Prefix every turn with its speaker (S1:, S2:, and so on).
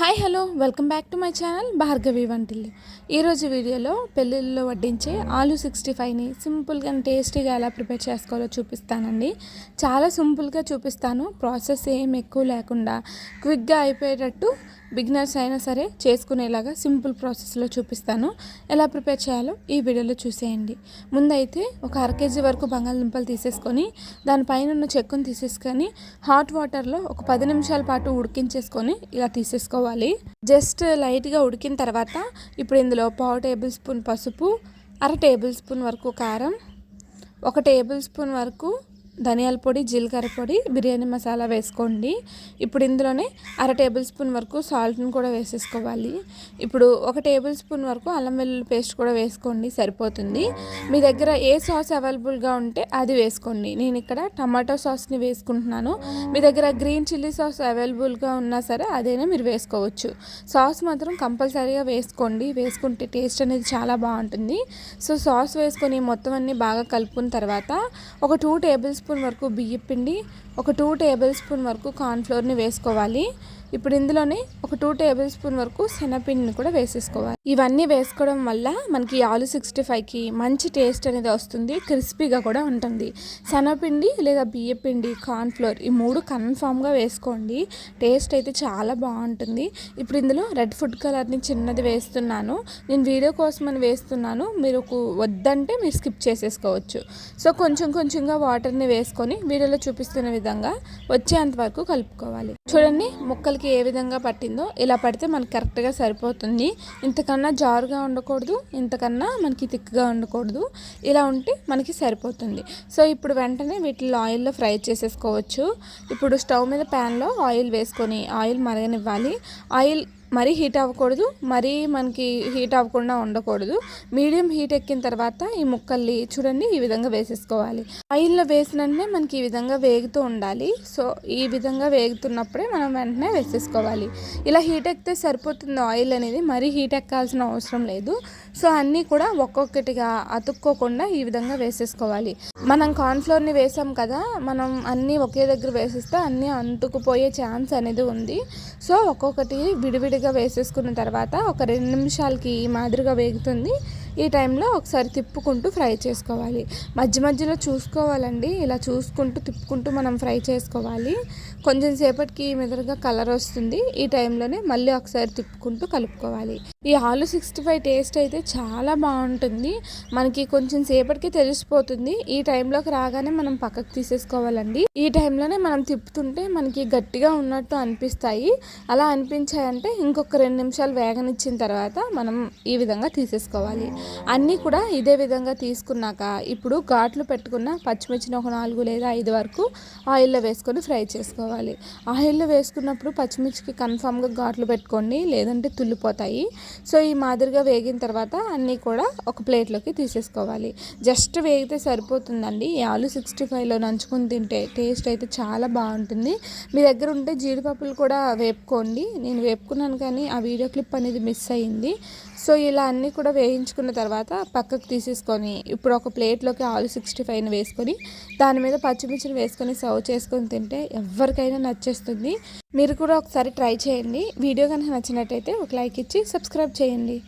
S1: Hi hello. Welcome back to my channel Bhargavi Vantillu. ఈరోజు వీడియోలో పెళ్ళిళ్ళలో వడ్డించే ఆలు సిక్స్టీ ఫైవ్ని సింపుల్గా టేస్టీగా ఎలా ప్రిపేర్ చేసుకోవాలో చూపిస్తానండి. చాలా సింపుల్గా చూపిస్తాను. ప్రాసెస్ ఏం ఎక్కువ లేకుండా క్విక్గా అయిపోయేటట్టు బిగినర్స్ అయినా సరే చేసుకునేలాగా సింపుల్ ప్రాసెస్లో చూపిస్తాను. ఎలా ప్రిపేర్ చేయాలో ఈ వీడియోలో చూసేయండి. ముందైతే ఒక అర కేజీ వరకు బంగాళదుంపలు తీసేసుకొని దానిపైన ఉన్న చెక్కును తీసేసుకొని హాట్ వాటర్లో ఒక పది నిమిషాల పాటు ఉడికించేసుకొని ఇలా తీసేసుకోవాలి. జస్ట్ లైట్గా ఉడికిన తర్వాత ఇప్పుడు ఇందులో పావు టేబుల్ స్పూన్ పసుపు అర టేబుల్ స్పూన్ వరకు కారం ఒక టేబుల్ స్పూన్ వరకు ధనియాల పొడి జీలకర్ర పొడి బిర్యానీ మసాలా వేసుకోండి. ఇప్పుడు ఇందులోనే అర టేబుల్ స్పూన్ వరకు సాల్ట్ని కూడా వేసేసుకోవాలి. ఇప్పుడు ఒక టేబుల్ స్పూన్ వరకు అల్లం వెల్లుల్లి పేస్ట్ కూడా వేసుకోండి సరిపోతుంది. మీ దగ్గర ఏ సాస్ అవైలబుల్గా ఉంటే అది వేసుకోండి. నేను ఇక్కడ టమాటో సాస్ని వేసుకుంటున్నాను. మీ దగ్గర గ్రీన్ చిల్లీ సాస్ అవైలబుల్గా ఉన్నా సరే అదైనా మీరు వేసుకోవచ్చు. సాస్ మాత్రం కంపల్సరీగా వేసుకోండి. వేసుకుంటే టేస్ట్ అనేది చాలా బాగుంటుంది. సో సాస్ వేసుకొని మొత్తం అన్నీ బాగా కలుపుకున్న తర్వాత ఒక టూ టేబుల్ స్పూన్ స్పూన్ వరకు బియ్య పిండి ఒక టూ టేబుల్ స్పూన్ వరకు కార్న్ఫ్లోర్ని వేసుకోవాలి. ఇప్పుడు ఇందులోనే ఒక టూ టేబుల్ స్పూన్ వరకు శనగపిండిని కూడా వేసేసుకోవాలి. ఇవన్నీ వేసుకోవడం వల్ల మనకి ఆలు సిక్స్టీ ఫైవ్కి మంచి టేస్ట్ అనేది వస్తుంది క్రిస్పీగా కూడా ఉంటుంది. శనగపిండి లేదా బియ్యపిండి కార్న్ఫ్లోర్ ఈ మూడు కన్ఫామ్గా వేసుకోండి. టేస్ట్ అయితే చాలా బాగుంటుంది. ఇప్పుడు ఇందులో రెడ్ ఫుడ్ కలర్ని చిన్నది వేస్తున్నాను. నేను వీడియో కోసమని వేస్తున్నాను. మీరు వద్దంటే మీరు స్కిప్ చేసేసుకోవచ్చు. సో కొంచెం కొంచెంగా వాటర్ని వేసుకొని వీడియోలో చూపిస్తున్న విధంగా వచ్చేంత వరకు కలుపుకోవాలి. చూడండి ముక్కలకి ఏ విధంగా పట్టిందో ఇలా పడితే మనకి కరెక్ట్గా సరిపోతుంది. ఇంతకన్నా జారుగా ఉండకూడదు ఇంతకన్నా మనకి థిక్గా ఉండకూడదు. ఇలా ఉంటే మనకి సరిపోతుంది. సో ఇప్పుడు వెంటనే వీటిలో ఆయిల్లో ఫ్రై చేసేసుకోవచ్చు. ఇప్పుడు స్టవ్ మీద ప్యాన్లో ఆయిల్ వేసుకొని ఆయిల్ మరగనివ్వాలి. ఆయిల్ మరీ హీట్ అవ్వకూడదు మరీ మనకి హీట్ అవ్వకుండా ఉండకూడదు. మీడియం హీట్ ఎక్కిన తర్వాత ఈ ముక్కల్ని చూడండి ఈ విధంగా వేసేసుకోవాలి. ఆయిల్లో వేసినట్టే మనకి ఈ విధంగా వేగుతూ ఉండాలి. సో ఈ విధంగా వేగుతున్నప్పుడే మనం వెంటనే వేసేసుకోవాలి. ఇలా హీట్ ఎక్కితే సరిపోతుంది ఆయిల్ అనేది మరీ హీట్ ఎక్కాల్సిన అవసరం లేదు. సో అన్నీ కూడా ఒక్కొక్కటిగా అతుక్కోకుండా ఈ విధంగా వేసేసుకోవాలి. మనం కార్న్ఫ్లోర్ని వేసాం కదా మనం అన్నీ ఒకే దగ్గర వేసేస్తే అన్నీ అంటుకుపోయే ఛాన్స్ అనేది ఉంది. సో ఒక్కొక్కటి విడివిడి విడిగా వేసేసుకున్న తర్వాత ఒక రెండు నిమిషాలకి ఈ మాదిరిగా వేగుతుంది. ఈ టైంలో ఒకసారి తిప్పుకుంటూ ఫ్రై చేసుకోవాలి. మధ్య మధ్యలో చూసుకోవాలండి. ఇలా చూసుకుంటూ తిప్పుకుంటూ మనం ఫ్రై చేసుకోవాలి. కొంచెం సేపటికి మెదడుగా కలర్ వస్తుంది. ఈ టైంలోనే మళ్ళీ ఒకసారి తిప్పుకుంటూ కలుపుకోవాలి. ఈ ఆలు సిక్స్టీ ఫైవ్ టేస్ట్ అయితే చాలా బాగుంటుంది. మనకి కొంచెం సేపటికి తెలిసిపోతుంది. ఈ టైంలోకి రాగానే మనం పక్కకు తీసేసుకోవాలండి. ఈ టైంలోనే మనం తిప్పుతుంటే మనకి గట్టిగా ఉన్నట్టు అనిపిస్తాయి. అలా అనిపించాయంటే ఇంకొక రెండు నిమిషాలు వేగనిచ్చిన తర్వాత మనం ఈ విధంగా తీసేసుకోవాలి. అన్నీ కూడా ఇదే విధంగా తీసుకున్నాక ఇప్పుడు ఘాట్లు పెట్టుకున్న పచ్చిమిర్చిని ఒక నాలుగు లేదా ఐదు వరకు ఆయిల్లో వేసుకొని ఫ్రై చేసుకోవాలి. ఆయిల్లో వేసుకున్నప్పుడు పచ్చిమిర్చికి కన్ఫామ్గా ఘాట్లు పెట్టుకోండి. లేదంటే తుల్లిపోతాయి. సో ఈ మాదిరిగా వేగిన తర్వాత అన్నీ కూడా ఒక ప్లేట్లోకి తీసేసుకోవాలి. జస్ట్ వేగితే సరిపోతుందండి. ఈ ఆలు సిక్స్టీ ఫైవ్లో నంచుకుని తింటే టేస్ట్ అయితే చాలా బాగుంటుంది. మీ దగ్గర ఉంటే జీడిపప్పులు కూడా వేపుకోండి. నేను వేపుకున్నాను కానీ ఆ వీడియో క్లిప్ అనేది మిస్ అయ్యింది. సో ఇలా అన్నీ కూడా వేయించుకున్న తర్వాత పక్కకు తీసేసుకొని ఇప్పుడు ఒక ప్లేట్లోకి ఆలు సిక్స్టీ ఫైవ్ని వేసుకొని దాని మీద పచ్చిమిర్చిని వేసుకొని సర్వ్ చేసుకొని తింటే ఎవరికైనా నచ్చేస్తుంది. మీరు కూడా ఒకసారి ట్రై చేయండి. వీడియో కనుక నచ్చినట్టయితే ఒక లైక్ ఇచ్చి సబ్స్క్రైబ్ చేయండి.